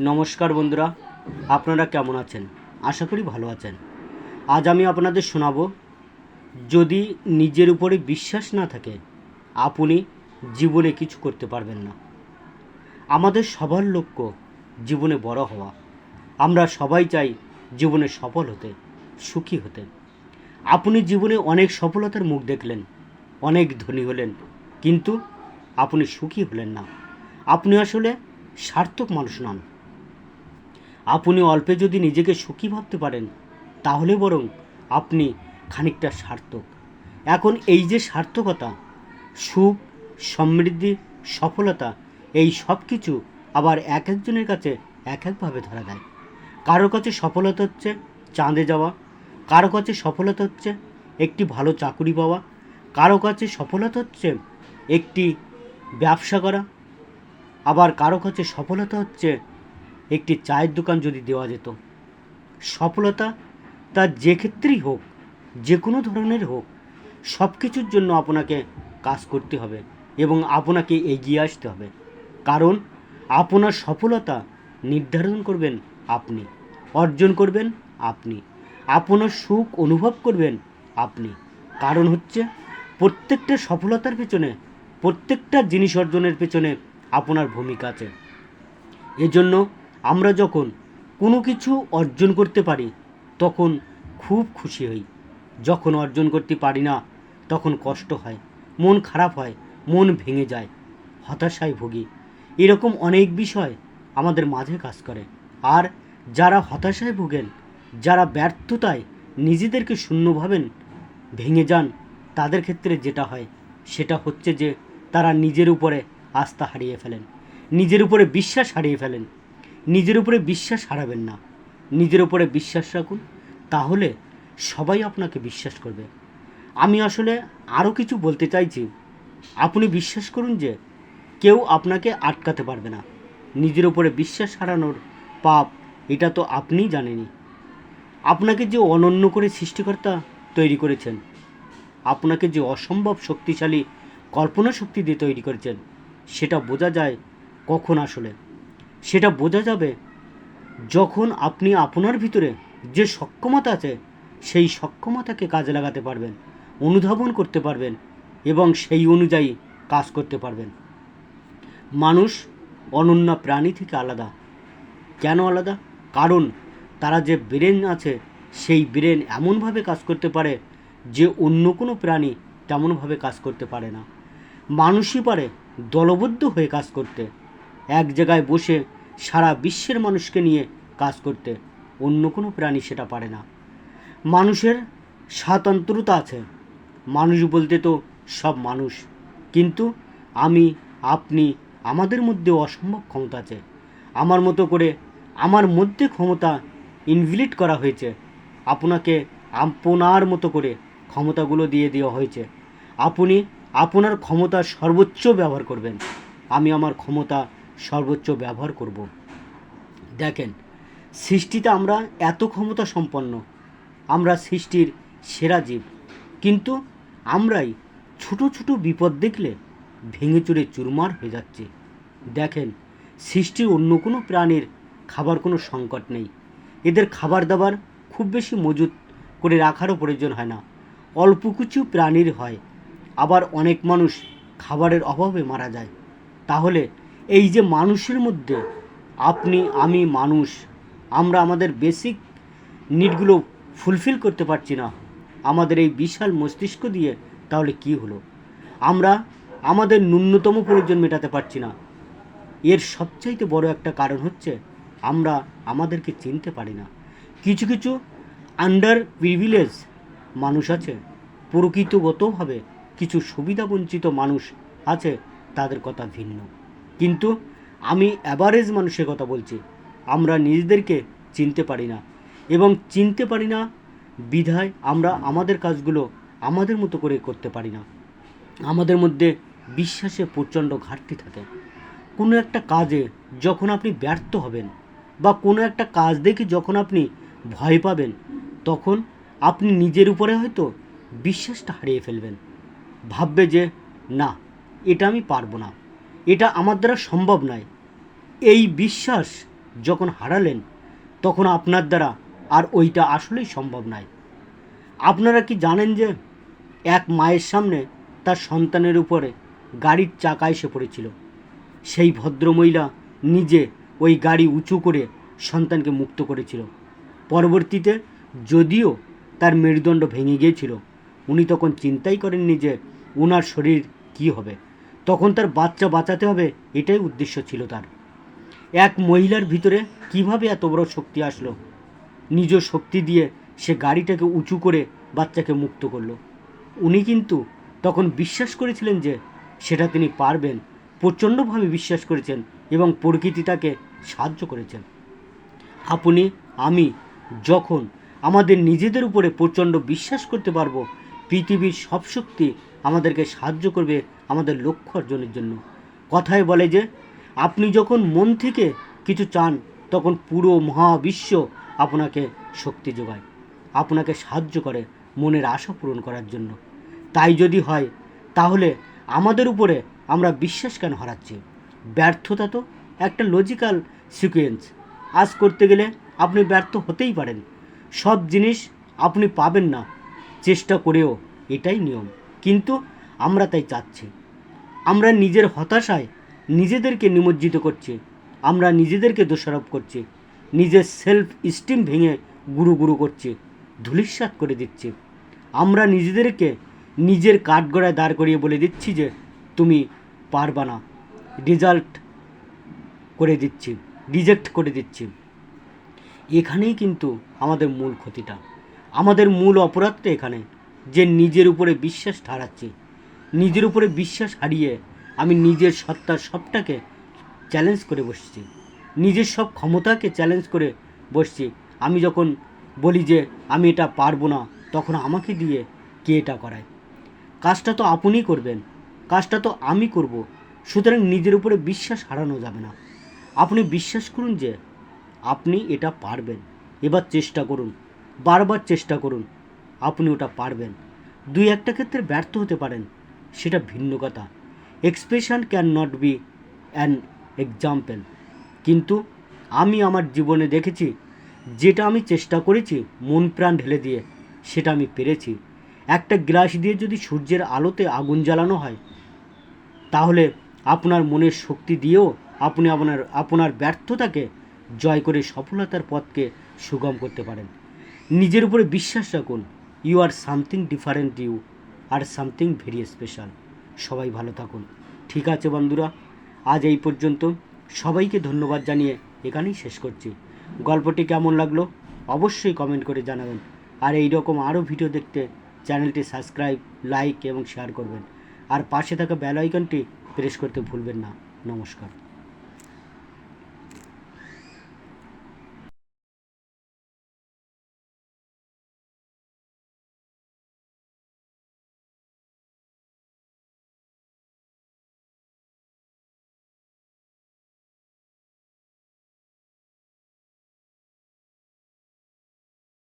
নমস্কার বন্ধুরা, আপনারা কেমন আছেন? আশা করি ভালো আছেন। আজ আমি আপনাদের শোনাবো, যদি নিজের উপরে বিশ্বাস না থাকে, আপনি জীবনে কিছু করতে পারবেন না। আমাদের সবার লক্ষ্য জীবনে বড় হওয়া। আমরা সবাই চাই জীবনে সফল হতে, সুখী হতে। আপনি জীবনে অনেক সফলতার মুখ দেখলেন, অনেক ধনী হলেন, কিন্তু আপনি সুখী হলেন না। আপনি আসলে সার্থক মানুষ নন। আপনি অল্পে যদি নিজেকে সুখী ভাবতে পারেন, তাহলে বরং আপনি খানিকটা সার্থক। এখন এই যে সার্থকতা, সুখ, সমৃদ্ধি, সফলতা, এই সব কিছু আবার এক একজনের কাছে এক একভাবে ধরা দেয়। কারও কাছে সফলতা হচ্ছে চাঁদে যাওয়া, কারও কাছে সফলতা হচ্ছে একটি ভালো চাকুরি পাওয়া, কারও কাছে সফলতা হচ্ছে একটি ব্যবসা করা, আবার কারও কাছে সফলতা হচ্ছে একটি চায়ের দোকান যদি দেওয়া যেত। সফলতা তার যে ক্ষেত্রেই হোক, যে কোনো ধরনের হোক সব কিছুর জন্য আপনাকে কাজ করতে হবে এবং আপনাকে এগিয়ে আসতে হবে। কারণ আপনার সফলতা নির্ধারণ করবেন আপনি, অর্জন করবেন আপনি, আপনার সুখ অনুভব করবেন আপনি। কারণ হচ্ছে প্রত্যেকটা সফলতার পেছনে, প্রত্যেকটা জিনিস অর্জনের পেছনে আপনার ভূমিকা আছে। এজন্য আমরা যখন কোনো কিছু অর্জন করতে পারি, তখন খুব খুশি হই। যখন অর্জন করতে পারি না, তখন কষ্ট হয়, মন খারাপ হয়, মন ভেঙে যায়, হতাশায় ভুগি। এরকম অনেক বিষয় আমাদের মাঝে কাজ করে। আর যারা হতাশায় ভোগেন, যারা ব্যর্থতায় নিজেদেরকে শূন্য ভাবেন, ভেঙে যান, তাদের ক্ষেত্রে যেটা হয়, সেটা হচ্ছে যে তারা নিজের উপরে আস্থা হারিয়ে ফেলেন, নিজের উপরে বিশ্বাস হারিয়ে ফেলেন। নিজের উপরে বিশ্বাস হারাবেন না। নিজের উপরে বিশ্বাস রাখুন, তাহলে সবাই আপনাকে বিশ্বাস করবে। আমি আসলে আরও কিছু বলতে চাইছি। আপনি বিশ্বাস করুন যে কেউ আপনাকে আটকাতে পারবে না। নিজের উপরে বিশ্বাস হারানোর পাপ, এটা তো আপনিই জানেনই। আপনাকে যে অনন্য করে সৃষ্টিকর্তা তৈরি করেছেন, আপনাকে যে অসম্ভব শক্তিশালী কল্পনা শক্তি দিয়ে তৈরি করেছেন, সেটা বোঝা যায় কখন আসলে। সেটা বোঝা যাবে যখন আপনি আপনার ভিতরে যে সক্ষমতা আছে, সেই সক্ষমতাকে কাজে লাগাতে পারবেন, অনুধাবন করতে পারবেন এবং সেই অনুযায়ী কাজ করতে পারবেন। মানুষ অনন্য প্রাণী থেকে আলাদা। কেন আলাদা? কারণ তারা যে ব্রেন আছে, সেই ব্রেন এমনভাবে কাজ করতে পারে যে অন্য কোনো প্রাণী তেমনভাবে কাজ করতে পারে না। মানুষই পারে দলবদ্ধ হয়ে কাজ করতে। এক জায়গায় বসে সারা বিশ্বের মানুষকে নিয়ে কাজ করতে অন্য কোনো প্রাণী সেটা পারে না। মানুষের স্বাতন্ত্রতা আছে। মানুষ বলতে তো সব মানুষ। কিন্তু আমি, আপনি আমাদের মধ্যে অসম্ভব ক্ষমতা আছে। আমার মতো করে আমার মধ্যে ক্ষমতা ইনভিলিট করা হয়েছে। আপনাকে আপনার মতো করে ক্ষমতাগুলো দিয়ে দেওয়া হয়েছে। আপনি আপনার ক্ষমতা সর্বোচ্চ ব্যবহার করবেন। আমি আমার ক্ষমতা সর্বোচ্চ ব্যবহার করব। দেখেন, সৃষ্টিতে আমরা এত ক্ষমতা সম্পন্ন, আমরা সৃষ্টির সেরা জীব, কিন্তু আমরাই ছোট ছোট বিপদ দেখলে ভেঙে চুরে চুরমার হয়ে যাচ্ছে। দেখেন, সৃষ্টির অন্য কোনো প্রাণীর খাবার কোনো সংকট নেই। এদের খাবার দাবার খুব বেশি মজুত করে রাখারও প্রয়োজন হয় না। অল্প কিছু প্রাণীর হয়, আবার অনেক মানুষ খাবারের অভাবে মারা যায়। তাহলে এই যে মানুষের মধ্যে আপনি, আমি মানুষ, আমরা আমাদের বেসিক নিডগুলো ফুলফিল করতে পারছি না, আমাদের এই বিশাল মস্তিষ্ক দিয়ে, তাহলে কি হলো? আমরা আমাদের ন্যূনতম প্রয়োজন মেটাতে পারছি না। এর সবচাইতে বড় একটা কারণ হচ্ছে, আমরা আমাদেরকে চিনতে পারি না। কিছু কিছু আন্ডার প্রিভিলেজ মানুষ আছে, প্রকৃতগতভাবে কিছু সুবিধাবঞ্চিত মানুষ আছে, তাদের কথা ভিন্ন। কিন্তু আমি অ্যাভারেজ মানুষের কথা বলছি। আমরা নিজেদেরকে চিনতে পারি না। এবং চিনতে পারি না বিধায় আমরা আমাদের কাজগুলো আমাদের মতো করে করতে পারি না। আমাদের মধ্যে বিশ্বাসে প্রচণ্ড ঘাটতি থাকে। কোনো একটা কাজে যখন আপনি ব্যর্থ হবেন বা কোনো একটা কাজ দেখে যখন আপনি ভয় পাবেন, তখন আপনি নিজের উপরে হয়তো বিশ্বাসটা হারিয়ে ফেলবেন। ভাববে যে, না, এটা আমি পারব না। এটা আমার দ্বারা সম্ভব নয়। এই বিশ্বাস যখন হারালেন, তখন আপনার দ্বারা আর ওইটা আসলেই সম্ভব নয়। আপনারা কি জানেন যে এক মায়ের সামনে তার সন্তানের উপরে গাড়ির চাকা এসে পড়েছিল। সেই ভদ্রমহিলা নিজে ওই গাড়ি উঁচু করে সন্তানকে মুক্ত করেছিল। পরবর্তীতে যদিও তার মেরুদণ্ড ভেঙে গিয়েছিল, উনি তখন চিন্তাই করেননি যে ওনার শরীর কি হবে। তখন তার বাচ্চা বাঁচাতে হবে, এটাই উদ্দেশ্য ছিল তার। এক মহিলার ভিতরে কীভাবে এত বড় শক্তি আসলো? নিজ শক্তি দিয়ে সে গাড়িটাকে উঁচু করে বাচ্চাকে মুক্ত করল। উনি কিন্তু তখন বিশ্বাস করেছিলেন যে সেটা তিনি পারবেন, প্রচণ্ডভাবে বিশ্বাস করেছেন এবং প্রকৃতি তাকে সাহায্য করেছেন। আপনি, আমি যখন আমাদের নিজেদের উপরে প্রচণ্ড বিশ্বাস করতে পারব পৃথিবীর সব শক্তি আমাদেরকে সাহায্য করবে আমাদের লক্ষ্য অর্জনের জন্য। কথায় বলে যে, আপনি যখন মন থেকে কিছু চান, তখন পুরো মহাবিশ্ব আপনাকে শক্তি যোগায়, আপনাকে সাহায্য করে মনের আশা পূরণ করার জন্য। তাই যদি হয়, তাহলে আমাদের উপরে আমরা বিশ্বাস কেন হারাচ্ছি? ব্যর্থতা তো একটা লজিক্যাল সিকোয়েন্স আজ করতে গেলে আপনি ব্যর্থ হতেই পারেন। সব জিনিস আপনি পাবেন না। চেষ্টা করেও এটাই নিয়ম। কিন্তু আমরা তাই চাচ্ছি। আমরা নিজের হতাশায় নিজেদেরকে নিমজ্জিত করছি। আমরা নিজেদেরকে দোষারোপ করছি। নিজের সেলফ স্টিম ভেঙে গুরু গুরু করছি। ধুলিস্বাত করে দিচ্ছি। আমরা নিজেদেরকে নিজের কাঠগড়ায় দাঁড় করিয়ে বলে দিচ্ছি যে, তুমি পারবা না। রেজাল্ট করে দিচ্ছি। রিজেক্ট করে দিচ্ছি। এখানেই কিন্তু আমাদের মূল ক্ষতিটা। আমাদের মূল অপরাধটা এখানে, যে নিজের উপরে বিশ্বাস হারাচ্ছি নিজের উপরে বিশ্বাস হারিয়ে আমি নিজের সত্তার সবটাকে চ্যালেঞ্জ করে বসছি, নিজের সব ক্ষমতাকে চ্যালেঞ্জ করে বসছি। আমি যখন বলি যে আমি এটা পারব না, তখন আমাকে দিয়ে কে এটা করায়? কাজটা তো আপনিই করবেন, কাজটা তো আমি করব। সুতরাং নিজের উপরে বিশ্বাস হারানো যাবে না। আপনি বিশ্বাস করুন যে আপনি এটা পারবেন। এবার চেষ্টা করুন। বারবার চেষ্টা করুন। আপনি ওটা পারবেন। দুই একটা ক্ষেত্রে ব্যর্থ হতে পারেন। সেটা ভিন্ন কথা। Expression can not be an example কিন্তু আমি আমার জীবনে দেখেছি, যেটা আমি চেষ্টা করেছি, মন প্রাণ ঢেলে দিয়ে, সেটা আমি পেরেছি। একটা গ্লাস দিয়ে যদি সূর্যের আলোতে আগুন জ্বালানো হয়, তাহলে আপনার মনের শক্তি দিয়েও আপনি আপনার আপনার ব্যর্থতাকে জয় করে সফলতার পথকে সুগম করতে পারেন। নিজের উপরে বিশ্বাস রাখুন you are something different you are something very special সবাই ভালো থাকুন। ঠিক আছে বন্ধুরা, আজ এই পর্যন্ত সবাইকে ধন্যবাদ জানিয়ে এখানেই শেষ করছি। গল্পটি কেমন লাগল অবশ্যই কমেন্ট করে জানাবেন। আর এই রকম আরও ভিডিও দেখতে চ্যানেলটি সাবস্ক্রাইব লাইক এবং শেয়ার করবেন। আর পাশে থাকা বেল আইকনটি প্রেস করতে ভুলবেন না। নমস্কার।